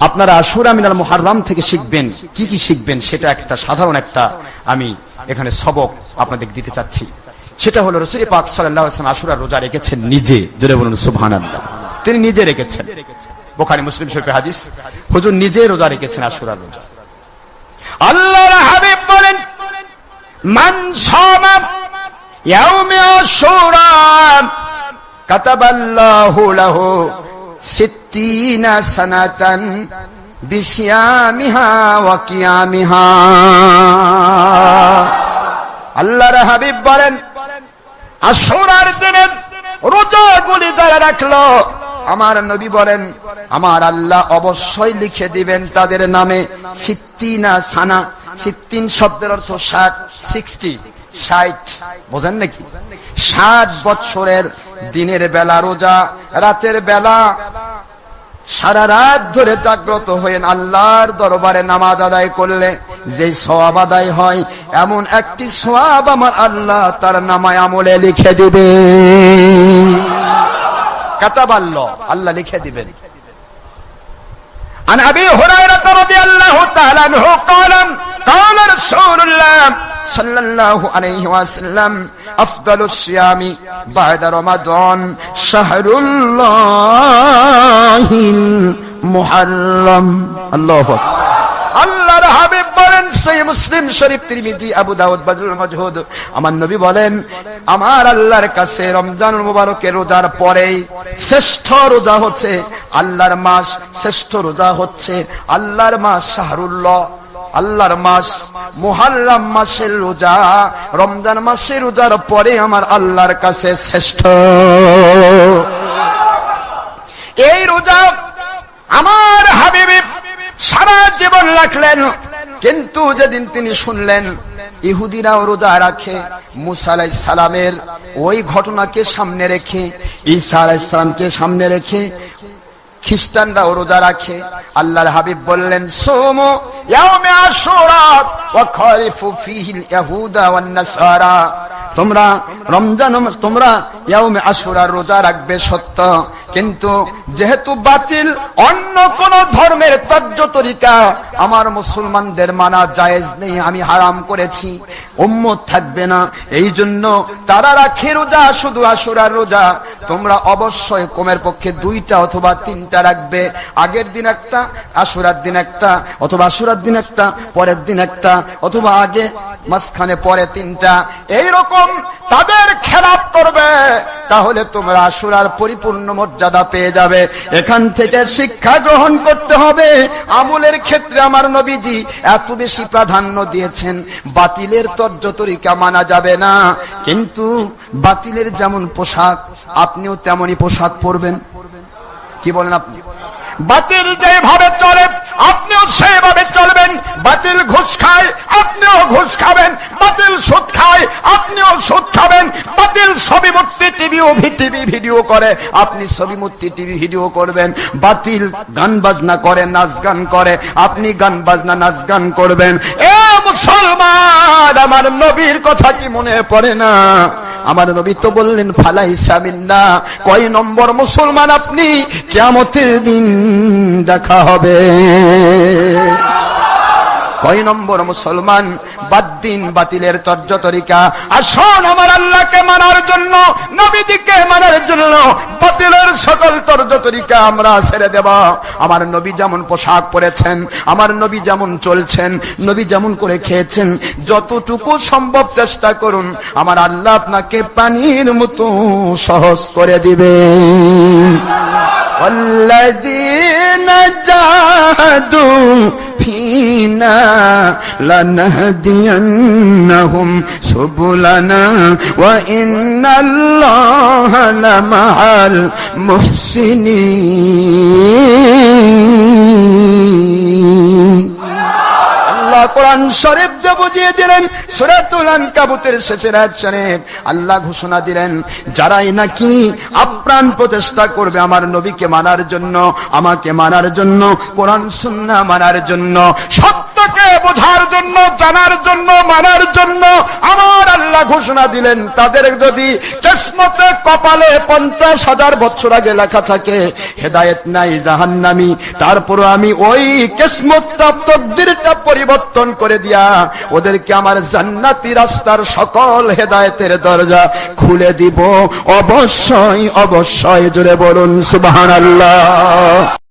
আপনারা আশুরা মিনাল মুহাররাম থেকে শিখবেন। কি কি শিখবেন? সেটা একটা সাধারণ একটা আমি এখানে সবক আপনাদের দিতে চাচ্ছি। সেটা হলো রসুল পাক ওয়াসাল্লাম আশুরা রোজা রেখেছেন নিজে। জোরে বলুন, সুবহানাল্লাহ। তিনি নিজে রেখেছেন। বোখারি, মুসলিম শরীফের হাদিস। হুজুর নিজে রোজা রেখেছেন আশুরা রোজা। আল্লাহর হাবিব বলেন, মান সামা ইয়াউমি আশুরা, কাতাবাল্লাহু লাহু সানাতান বিসিয়ামিহা ওয়া কিয়ামিহা। আল্লাহর হাবিব বলেন আশুরার দিনে রোজাগুলি যারা রাখল, আমার নবী বলেন, আমার আল্লাহ অবশ্যই লিখে দিবেন তাদের নামে সিত্তিনা সানা। সিত্তিন শব্দের অর্থ ষাট, সিক্সটি, ষাট। বোঝেন নাকি? ষাট বৎসরের দিনের বেলা রোজা, রাতের বেলা সারা রাত ধরে জাগ্রত হয়ে আল্লাহর দরবারে নামাজ আদায় করলে যে সওয়াব আদায় হয় এমন একটি সওয়াব আমার আল্লাহ তার নামায় আমলে লিখে দিবে কাতাবাল্ল আল্লাহ লিখে দিবেন عن ابي هريره رضي الله تعالى عنه قال قال رسول الله صلى الله عليه وسلم افضل الصيام بعد رمضان شهر الله মুহাররম। আল্লাহু আল্লাহর হাবিব বলেন সেই মুসলিম শরীফ তিরমিজি আবু দাউদ বাজরুল মজহুদ। আমার নবী বলেন আমার আল্লাহর কাছে রমজানুল মুবারকের রোজার পরেই শ্রেষ্ঠ রোজা হচ্ছে আল্লাহর মাস শ্রেষ্ঠ রোজা হচ্ছে আল্লাহর মাস শাহরুল্লাহ। আল্লাহর মাস মোহাল্লাম মাসের রোজা রমজান মাসের রোজার পরে আমার আল্লাহর কাছে শ্রেষ্ঠ। এই রোজা আমার হাবিবি সারা জীবন রাখলেন। কিন্তু যেদিন তিনি শুনলেন, ইহুদিরাও রোজা রাখে মুসালাই সালামের ওই ঘটনাকে সামনে রেখে, ঈসা আলাইসালামকে সামনে রেখে, খ্রিস্টানরাও রোজা রাখে। আল্লাহর হাবিব বললেন, সোমো তোমরা রমজান তোমরা রোজা রাখবে, সত্য। কিন্তু যেহেতু বাতিল, অন্য ধর্মের আমার মুসলমানদের মানা জায়েজ নেই, আমি হারাম করেছি। উম্মত থাকবে না। এই জন্য তারা রাখে রোজা, শুধু আশুরার রোজা। তোমরা অবশ্যই কমের পক্ষে দুইটা অথবা তিনটা রাখবে। আগের দিন একটা, আশুরার দিন একটা, অথবা আশুরার দিন একটা, পরের দিন একটা। অথবা আগে মাঝখানে পরে তিনটা। এই রকম তাদের খেলাপ করবে, তাহলে তোমরা আশুরার পরিপূর্ণ মর্যাদা পেয়ে যাবে। এখান থেকে শিক্ষা গ্রহণ করতে হবে। আমলের ক্ষেত্রে আমার নবীজি এত বেশি প্রাধান্য দিয়েছেন, বাতিলের তর্জ তরিকা মানা যাবে না। কিন্তু বাতিলের যেমন পোশাক, আপনিও তেমনই পোশাক পরবেন। কি বলেন আপনি? বাতিল যেভাবে চলে, আপনিও সেভাবে চলবেন বাতিল ঘুষ খায়, আপনিও ঘুষ খাবেন, বাতিল সুদ খায়, আপনিও সুদ খাবেন, বাতিল ছবি মূর্তি টিভি ও টিভি ভিডিও করে, আপনি ছবি মূর্তি টিভি ভিডিও করবেন, বাতিল গান বাজনা করে, নাচ গান করে, আপনি গান বাজনা, নাচ গান করবেন। এ মুসলমান, আমার নবীর কথা কি মনে পড়ে না? আমার নবী তো বললেন ফালাই সামিন্না কয় নম্বর মুসলমান আপনি? কেমতের দিন দেখা হবে। কয় নম্বর মুসলমান, বাদ দিন বাতিলের তর্জ তরিকা। আসুন আমার আল্লাহকে মানার জন্য নবীদিকে মানার জন্য বাতিলের সকল তর্জ তরিকা আমরা ছেড়ে দেব। আমার নবী যেমন পোশাক পরেছেন, আমার নবী যেমন চলছেন, নবী যেমন করে খেয়েছেন, যতটুকু সম্ভব চেষ্টা করুন, আমার আল্লাহ আপনাকে পানির মতো সহজ করে দিবে والذين جاهدوا فينا لنهدينهم سبلنا وإن الله لمع المحسنين. الله قرآن شريف যে বুঝিয়ে দিলেন আনকাবুতের শেষের আয়াত আল্লাহ ঘোষণা দিলেন, যারাই নাকি আপ্রাণ প্রচেষ্টা করবে আমার নবীকে মানার জন্য, আমাকে মানার জন্য, কোরআন, সুন্নাহ মানার জন্য সত্যকে বোঝার জন্য, জানার জন্য, মানার জন্য আমার আল্লাহ ঘোষণা দিলেন, তাদের যদি কিসমতে কপালে পঞ্চাশ হাজার বছর আগে লেখা থাকে, হেদায়েত নাই জাহান্নামি তারপর আমি ওই কিসমত তকদিরটা পরিবর্তন করে দিয়া ওদেরকে আমার জান্নাতি রাস্তার সকল হেদায়েতের দরজা খুলে দিব। অবশ্যই অবশ্যই, জোরে বলুন, সুবহানাল্লাহ।